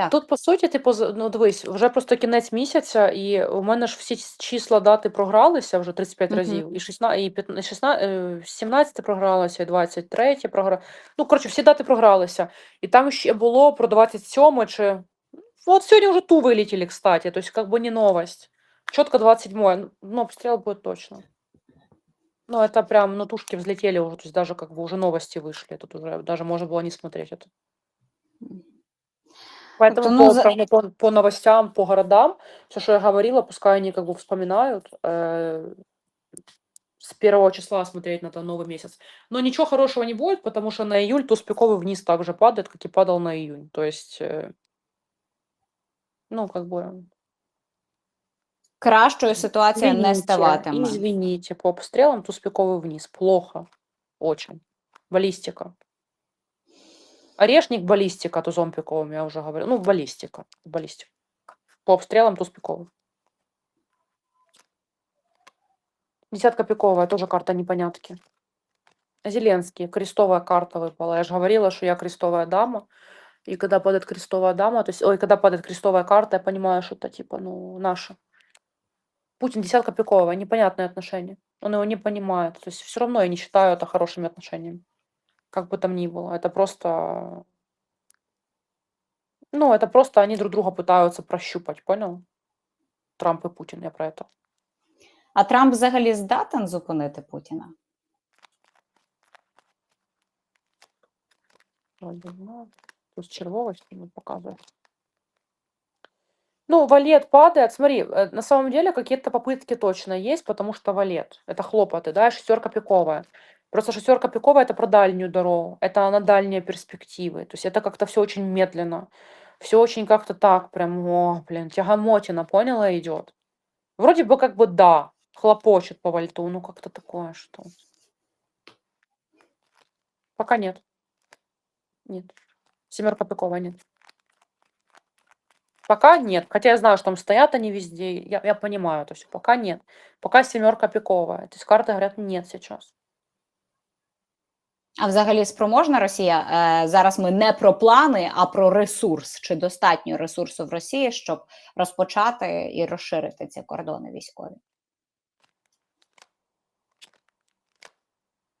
Так. Тут, по суті, типу, з ну, дивись, вже просто кінець місяця, і у мене ж всі ц числа дати програлися вже 35 Мгм. разів, і шістна і п'ятна і шістна е, 17 програлося, і 23 програ ну, коротше, всі дати програлися. І там ще було про 27 чи вот сьогодні вже ту вилетіли, кстати, то есть как бы не новость. Чітко 27, ну, обстріл буде точно. Ну, это прям, ну, тушки взлетели уже, то есть даже как бы уже новости вышли, тут уже даже можно было не смотреть это. Мгм. Поэтому ну, по, за прям по, по новостям, по городам, все, что я говорила, пускай они как бы вспоминают э, с первого числа смотреть на это новый месяц. Но ничего хорошего не будет, потому что на июль туз пиковый вниз также падает, как и падал на июнь. То есть, э, ну, как бы, кращою ситуація не ставатиме. извините, по обстрелам туз пиковый вниз. Плохо. Очень. Баллистика. Орешник, баллистика, тузом пиковым, я уже говорила. Ну, баллистика. Баллистика. По обстрелам туз пиковый. Десятка пиковая, тоже карта непонятки. Зеленский, крестовая карта выпала. Я же говорила, что я крестовая дама. И когда падает крестовая дама, то есть, ой, когда падает крестовая карта, я понимаю, что это типа, ну, наша. Путин десятка пиковая, непонятные отношения. Он его не понимает. То есть все равно я не считаю это хорошими отношениями. Как бы там ни было. Это просто... Ну, это просто они друг друга пытаются прощупать, понял? Трамп и Путин, я про это. А Трамп взагалі здатен зупинити Путіна? Тут червовость не показывает. Ну, валет падает. Смотри, э, на самом деле какие-то попытки точно есть, потому что валет. Это хлопоты, да, шестерка пиковая. Просто шестерка пиковая это про дальнюю дорогу, это на дальние перспективы. То есть это как-то все очень медленно. Все очень как-то так, прям, о, блин, тягомотина, поняла, идет. Вроде бы как бы да, хлопочет по вальту, ну как-то такое, что. Пока нет. Нет. Семерка пиковая нет. Пока нет. Хотя я знаю, что там стоят они везде. Я, я понимаю, то есть пока нет. Пока семерка пиковая. Есть карты говорят нет сейчас. А взагалі спроможна Росія? Е, зараз ми не про плани, а про ресурс. Чи достатньо ресурсу в Росії, щоб розпочати і розширити ці кордони військові?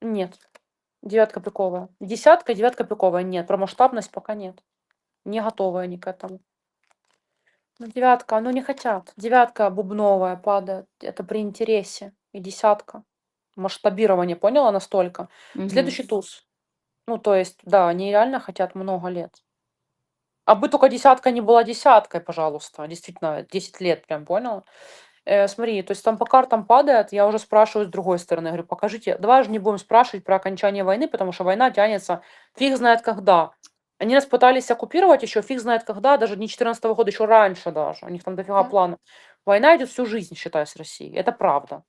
Нет. Девятка пиковая. Десятка, девятка пиковая. Нет. Про масштабность пока нет. Не готовы они к этому. Ну, девятка, ну не хотят. Девятка бубновая падает. Это при интересе. И десятка. Масштабирование, поняла, настолько. Мгм. Следующий туз. Ну, то есть, да, они реально хотят много лет. А бы только десятка не была десяткой, пожалуйста. Действительно, 10 лет, прям поняла. Э, смотри, то есть там по картам падает, я уже спрашиваю с другой стороны, говорю, покажите, давай уже не будем спрашивать про окончание войны, потому что война тянется фиг знает когда. Они нас пытались оккупировать еще фиг знает когда, даже не 14 года, еще раньше даже. У них там дофига Так. планов. Война идет всю жизнь, считай, с Россией. Это правда.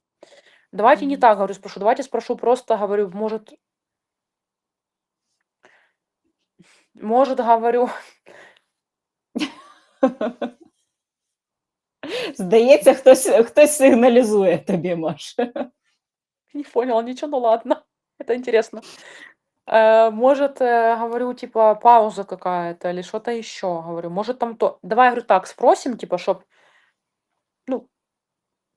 Давайте не Мгм. так, говорю, спрошу. Давайте спрошу просто, говорю, может... Может, говорю, Здається, хтось, хтось сигналізує тобі, Маш. не поняла ничего, ну ладно, это интересно. Э, может, э, говорю, типа, пауза какая-то или что-то еще, говорю, может там то... Давай, говорю, так, спросим, типа, чтоб, ну,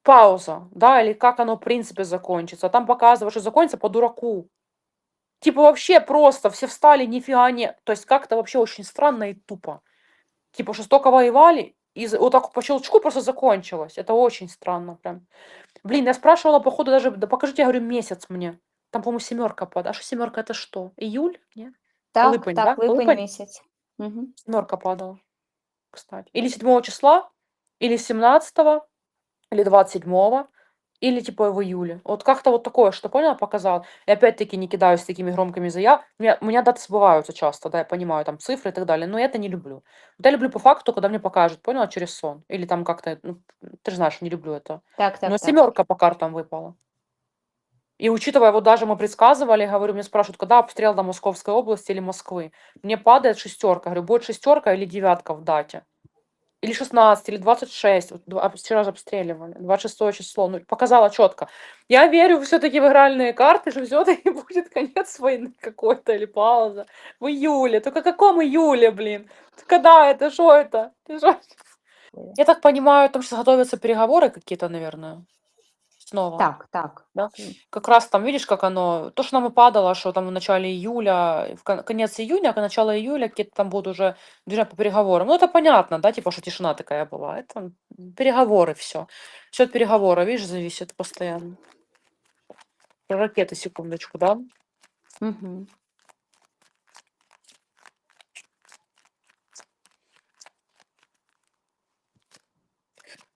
пауза, да, или как оно в принципе закончится. Там показывают, что закончится по дураку. Типа вообще просто все встали, нифига не... То есть как-то вообще очень странно и тупо. Типа, что столько воевали, и вот так по щелчку просто закончилось. Это очень странно прям. Блин, я спрашивала, походу, даже, да покажите, я говорю, месяц мне. Там, по-моему, семерка падает. А что семерка это что? Июль? Нет? Так, Липень, так, да? липень Липень? місяць. Угу. Семерка падала, кстати. Или 7 числа, или 17, или 27, или типа в июле. Вот как-то вот такое, что поняла, показал. И опять-таки не кидаюсь такими громкими заяв. У меня, у меня даты сбываются часто, да, я понимаю, там цифры и так далее, но я это не люблю. Вот я люблю по факту, когда мне покажут, поняла, через сон. Или там как-то, ну, ты же знаешь, не люблю это. Так, так, Но так. семерка по картам выпала. И учитывая, вот даже мы предсказывали, говорю, мне спрашивают, когда обстрел до Московской области или Москвы. Мне падает шестерка. Говорю, будет шестерка или девятка в дате. Или 16, или 26, вот вчера же обстреливали, 26 число, ну, показала четко. Я верю все-таки в игральные карты, что все-таки будет конец войны какой-то или пауза в июле. Только каком июле, блин? Когда это, что это? Шо? Я так понимаю, там сейчас готовятся переговоры какие-то, наверное, снова. Так, так. Да? Как раз там, видишь, как оно, то, что нам и падало, что там в начале июля, в кон- конец июня, а начало июля какие-то там будут уже движения по переговорам. Ну, это понятно, да, типа, что тишина такая была. Это м, переговоры, все. Все от переговора, видишь, зависит постоянно. Про ракеты, секундочку, да? Угу.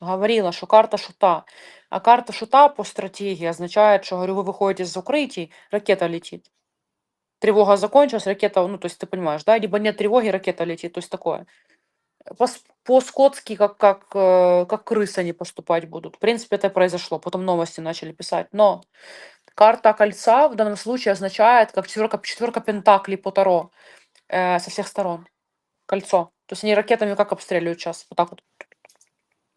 говорила, что карта шута. А карта шута по стратегии означает, что, говорю, вы выходите из укрытий, ракета летит. Тревога закончилась, ракета, ну, то есть ты понимаешь, да, либо нет тревоги, ракета летит, то есть такое. По- По-скотски, как, как, э, как крысы они поступать будут. В принципе, это произошло. Потом новости начали писать. Но карта кольца в данном случае означает, как четверка, четверка пентаклей по Таро э, со всех сторон. Кольцо. То есть они ракетами как обстреливают сейчас? Вот так вот.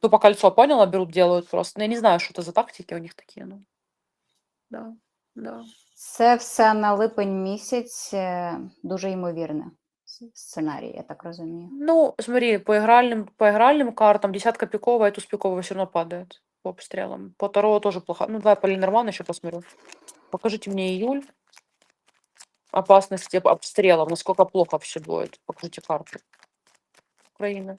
Тупо кольцо, поняла? Берут, делают просто. Ну, я не знаю, что это за тактики у них такие. Ну. Да, да. Це все на липень місяць е, дуже ймовірне с- сценарій, я так розумію. Ну, смотри, по игральным, по игральным картам десятка пиковая, туз пиковая все равно падает по обстрелам. По Таро тоже плохо. Ну, давай по Ленорману еще посмотрю. Покажите мне июль. Опасности об- обстрелов. Насколько плохо все будет. Покажите карту. Украина.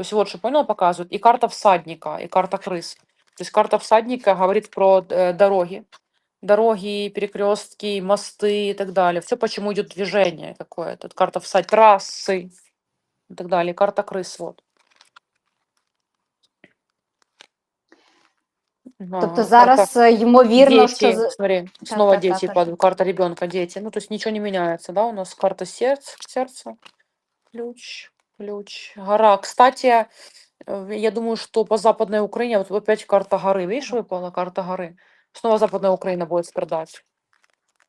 То есть вот что, понял, показывают. И карта всадника, и карта крыс. То есть карта всадника говорит про э, дороги. Дороги, перекрестки, мосты и так далее. Все, почему идет движение какое-то. Карта всадь, трассы и так далее. Карта крыс, вот. Тобто Ага, зараз е, ймовірно, що Дети, з- смотри, Так, снова так, так, дети падают, карта ребенка, дети. Ну, то есть ничего не меняется, да, у нас карта сердца, сердца, ключ, ключ, гора. Кстати, э, я думаю, что по Западной Украине, вот опять карта горы, видишь, выпала карта горы. Снова Западная Украина будет страдать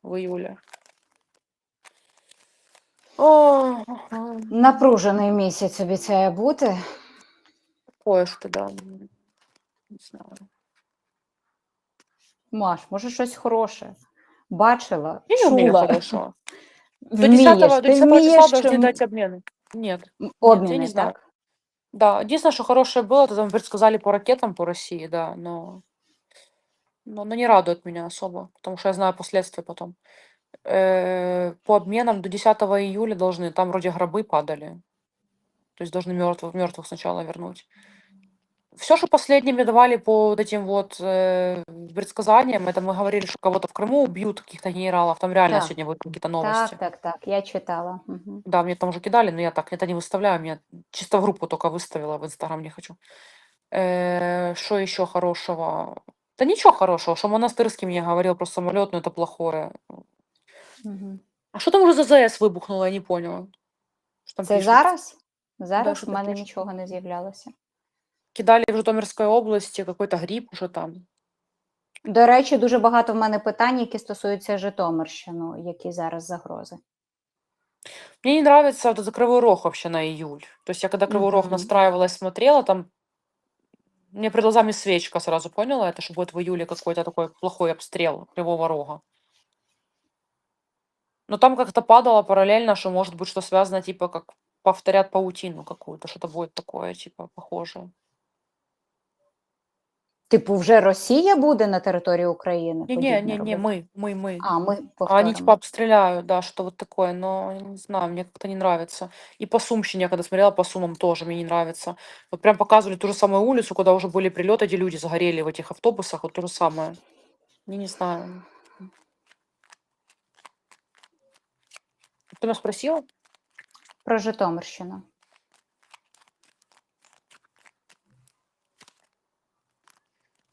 в июле. О, ага, напружений місяць обіцяє бути. кое-что, да. м, Не знаю. Маш, може щось хороше. Бачила, Я не умею чула, хорошо. До вмієш, 10, до ти 10 числа вмієш должны чим- дать обмены. Нет. м, я обміни, не знаю. так? Да, единственное, что хорошее было, это там предсказали по ракетам по России, да, но, но, но не радует меня особо, потому что я знаю последствия потом. Э, по обменам до 10 июля должны, там вроде гробы падали, то есть должны мертвых, мертвых сначала вернуть. Все, что последними давали по вот этим вот э, предсказаниям, это мы говорили, что кого-то в Крыму убьют, каких-то генералов, там реально Так. сегодня будут какие-то новости. Так, так, так. Я читала. Угу. Да, мне там уже кидали, но я так это не выставляю, меня чисто в группу только выставила, в Инстаграм не хочу. Э, Что еще хорошего? Да ничего хорошего, что Монастырский мне говорил про самолет, но это плохое. Угу. А что там уже за ЗАЭС выбухнуло, я не поняла. Что там Це пишут? зараз? Зараз що в мене пишуть. нічого не з'являлося. Кидали в Житомирской области какой-то гриб уже там. До речі, дуже багато в мене питань, які стосуються Житомирщини, які зараз загрози. Мне не нравится вот этот Кривой Рог вообще на июль. То есть я когда Кривой Рог Мгм. настраивалась, смотрела, там мне перед глазами свечка сразу поняла это, что будет в июле какой-то такой плохой обстрел Кривого Рога. Но там как-то падало параллельно, что может быть что связано, типа как повторят паутину какую-то, что-то будет такое, типа похожее. Типу, вже Росія буде на території України? Не, подібне не, не, не, робити? мы, мы, мы. А, ми А они повторимо. типа обстреляют, да, что вот такое, но я не знаю, мне как-то не нравится. И по Сумщине, я когда смотрела по Сумам, тоже мне не нравится. Вот прям показывали ту же самую улицу, куда уже были прилеты, где люди загорели в этих автобусах, вот то же самое. Я не знаю. Ты меня спросила? Про Житомирщину.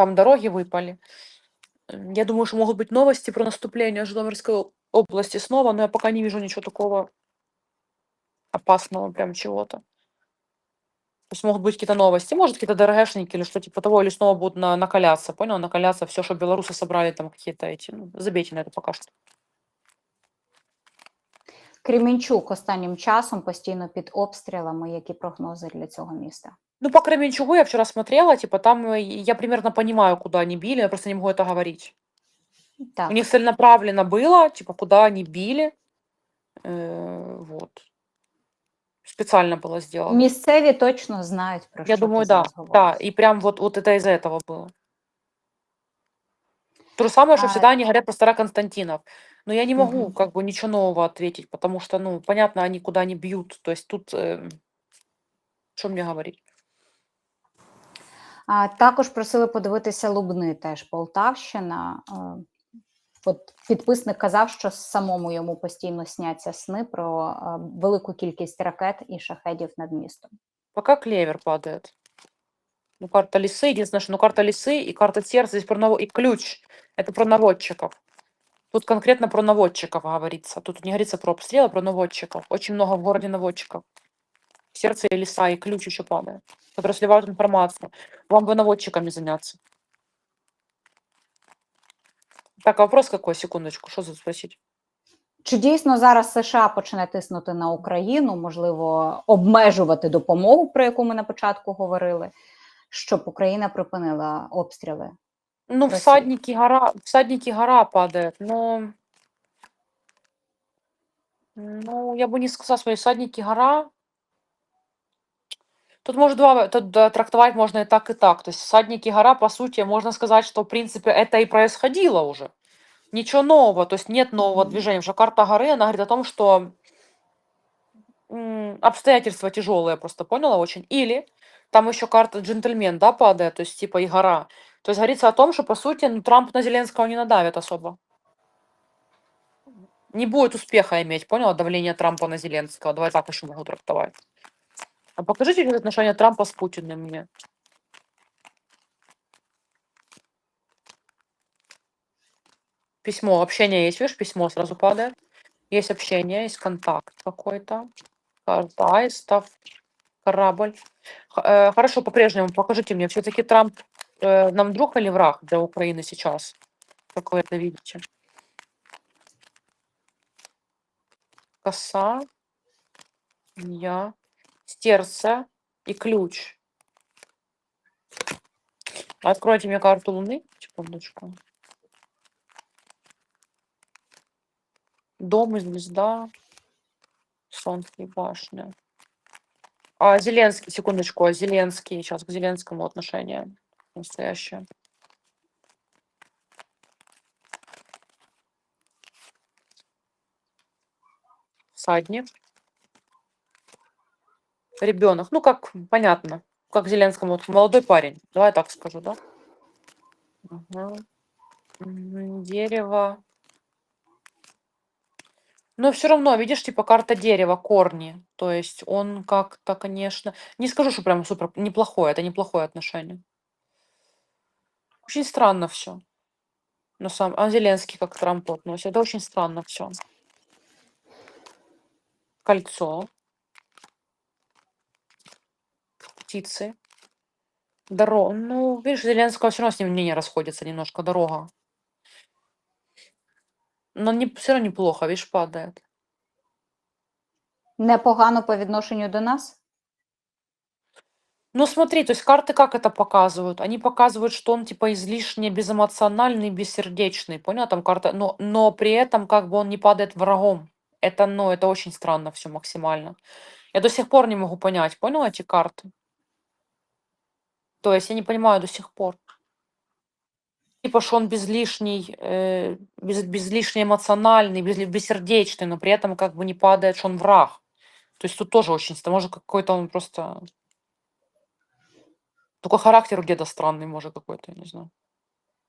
Там дороги выпали. М, Я думаю, что могут быть новости про наступление Житомирской об- области снова, но я пока не вижу ничего такого опасного, прям чего-то. То есть могут быть какие-то новости, может, какие-то ДРГшники или что типа того, или снова будут на- накаляться, понял? Накаляться все, что белорусы собрали, там какие-то эти, ну, забейте на это пока что. Кремінчук останнім часом постійно під обстрілами. Які прогнози для цього міста? Ну, по Кременчугу я вчера смотрела, типа там э, я примерно понимаю, куда они били, я просто не могу это говорить. У Так, них целенаправленно было, типа, куда они били. Э, вот. Специально было сделано. місцеві точно знають про Я що думаю, ти да, зараз да. говориш. И прям вот, вот это из-за этого было. То же самое, что А, всегда они говорят про Староконстантинов. Но я не могу Мгм. как бы ничего нового ответить, потому что, ну, понятно, они куда не бьют. То есть тут, э, что мне говорить? А, також просили подивитися Лубни, теж Полтавщина. Е, От підписник казав, що самому йому постійно сняться сни про е, велику кількість ракет і шахедів над містом. Пока клевер падает. Ну, карта лисы, единственное, что ну, карта лисы и карта сердца здесь про наво... и ключ. Это про наводчиков. Тут конкретно про наводчиков говорится. Тут не говорится про обстрелы, а про наводчиков. Очень много в городе наводчиков. Сердце и лиса, и ключ еще падает, которые сливают информацию. Вам бы наводчиками заняться. Так, а вопрос какой? Секундочку, что за спросить? Чи дійсно зараз США почне тиснути на Україну, можливо, обмежувати допомогу, про яку ми на початку говорили, щоб Україна припинила обстріли? Ну, России. всадники гора, всадники гора падает, но... Ну, я бы не сказала, свои всадники гора. Тут может два, тут да, трактовать можно и так, и так. То есть всадники гора, по сути, можно сказать, что, в принципе, это и происходило уже. Ничего нового, то есть нет нового движения. Потому что карта горы, она говорит о том, что обстоятельства тяжелые, просто поняла очень. Или там еще карта джентльмен, да, падает, то есть типа и гора. То есть говорится о том, что, по сути, ну, Трамп на Зеленского не надавит особо. Не будет успеха иметь, поняла, давление Трампа на Зеленского. Давай так еще могу трактовать. А покажите отношения Трампа с Путиным мне. Письмо, общение есть, видишь, письмо сразу падает. Есть общение, есть контакт какой-то. Карта аистов, корабль. Э, Хорошо, по-прежнему покажите мне, все-таки Трамп э, нам друг или враг для Украины сейчас? Как вы это видите? Коса, я, стерца и ключ. Откройте мне карту Луны. Секундочку. Дом и звезда. Солнце и башня. А Зеленский, секундочку, а Зеленский, сейчас к Зеленскому отношение настоящее. Всадник. Ребенок. Ну, как понятно. Как Зеленскому. Вот молодой парень. Давай так скажу, да? Мгм, Дерево. Но все равно, видишь, типа карта дерева, корни. То есть он как-то, конечно, не скажу, что прям супер неплохое, это неплохое отношение. Очень странно все. На самом, а Зеленский как к Трампу относится. Это очень странно все. кольцо. Птицы. Дорога. Ну, видишь, Зеленского все равно с ним мнения расходятся немножко. Дорога. Но не, все равно неплохо, видишь, падает. Непогано по відношенню до нас. Ну, смотри, то есть карты как это показывают? Они показывают, что он типа излишне безэмоциональный, бессердечный, понял? Там карта, но, но при этом как бы он не падает врагом. Это, ну, это очень странно все максимально. Я до сих пор не могу понять, понял эти карты? То есть я не понимаю до сих пор. Типа, что он безлишний, э, без, безлишне эмоциональный, без, бессердечный, но при этом как бы не падает, что он враг. То есть тут тоже очень. Может, какой-то он просто... Только характер у деда странный, может, какой-то, я не знаю.